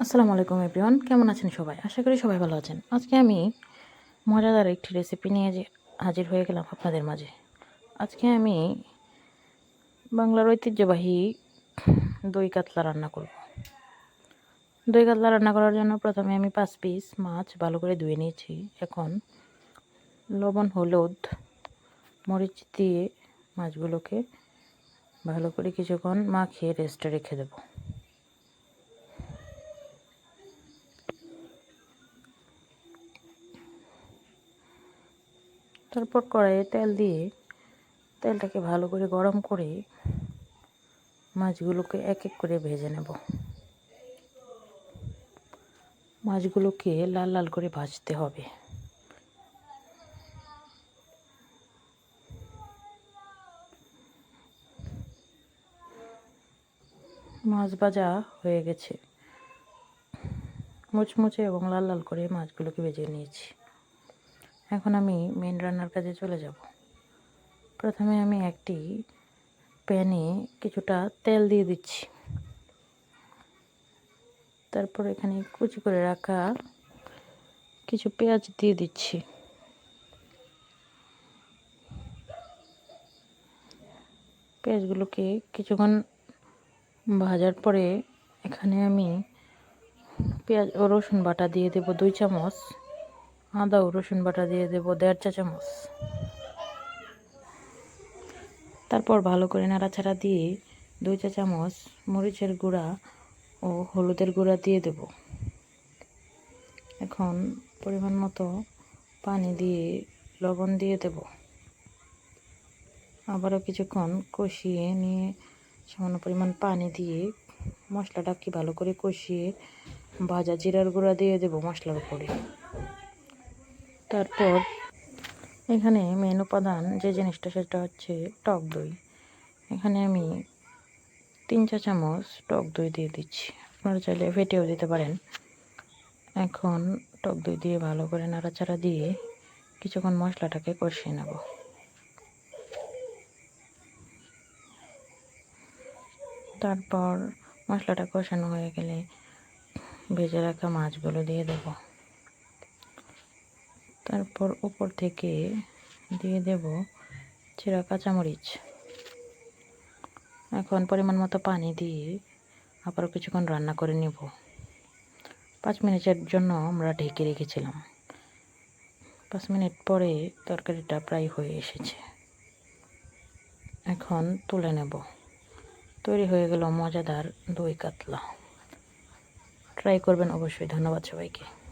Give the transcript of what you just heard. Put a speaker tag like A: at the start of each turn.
A: আসসালামু আলাইকুম, এভরিওয়ান। কেমন আছেন সবাই? আশা করি সবাই ভালো আছেন। আজকে আমি মজাদার একটি রেসিপি নিয়ে যে হাজির হয়ে গেলাম আপনাদের মাঝে। আজকে আমি বাংলার ঐতিহ্যবাহী দই কাতলা রান্না করব। দই কাতলা রান্না করার জন্য প্রথমে আমি পাঁচ পিস মাছ ভালো করে ধুয়ে নিয়েছি। এখন লবণ, হলুদ, মরিচ দিয়ে মাছগুলোকে ভালো করে কিছুক্ষণ মাখিয়ে রেস্টে রেখে দেবো। তারপর কড়াইয়ে তেল দিয়ে তেলটাকে ভালো করে গরম করে মাছগুলোকে এক এক করে ভেজে নেব। মাছগুলোকে লাল লাল করে ভাজতে হবে। মাছ ভাজা হয়ে গেছে। মুচমুচে এবং লাল লাল করে মাছগুলোকে ভেজে নিয়েছি। এখন আমি মেন রান্নার কাজে চলে যাব। প্রথমে আমি একটি প্যানে কিছুটা তেল দিয়ে দিচ্ছি। তারপর এখানে কুচি করে রাখা কিছু পেঁয়াজ দিয়ে দিচ্ছি। পেঁয়াজগুলোকে কিছুক্ষণ ভাজার পরে এখানে আমি পেঁয়াজ ও রসুন বাটা দিয়ে দেবো দুই চামচ। আদা ও রসুন বাটা দিয়ে দেবো দেড় চা চামচ। তারপর ভালো করে নাড়াচাড়া দিয়ে দুই চা চামচ মরিচের গুঁড়া ও হলুদের গুঁড়া দিয়ে দেব। এখন পরিমাণ মতো পানি দিয়ে লবণ দিয়ে দেব। আবারও কিছুক্ষণ কষিয়ে নিয়ে সামান্য পরিমাণ পানি দিয়ে মশলাটা কি ভালো করে কষিয়ে ভাজা জিরার গুঁড়া দিয়ে দেব মশলার উপরে। তারপর এখানে মেন উপাদান যে জিনিসটা সেটা হচ্ছে টক দই। এখানে আমি তিন চা চামচ টক দই দিয়ে দিচ্ছি। আপনারা চাইলে ফেটেও দিতে পারেন। এখন টক দই দিয়ে ভালো করে নাড়াচাড়া দিয়ে কিছুক্ষণ মশলাটাকে কষিয়ে নেব। তারপর মশলাটা কষানো হয়ে গেলে ভেজে রাখা মাছগুলো দিয়ে দেবো। তারপর উপর থেকে দিয়ে দেব চেরা কাঁচামরিচ। এখন পরিমাণ মতো পানি দিয়ে আবার কিছুক্ষণ রান্না করে নেব। পাঁচ মিনিটের জন্য আমরা ঢেকে রেখেছিলাম। পাঁচ মিনিট পরে তরকারিটা প্রায় হয়ে এসেছে। এখন তুলে নেব। তৈরি হয়ে গেল মজাদার দই কাতলা। ট্রাই করবেন অবশ্যই। ধন্যবাদ সবাইকে।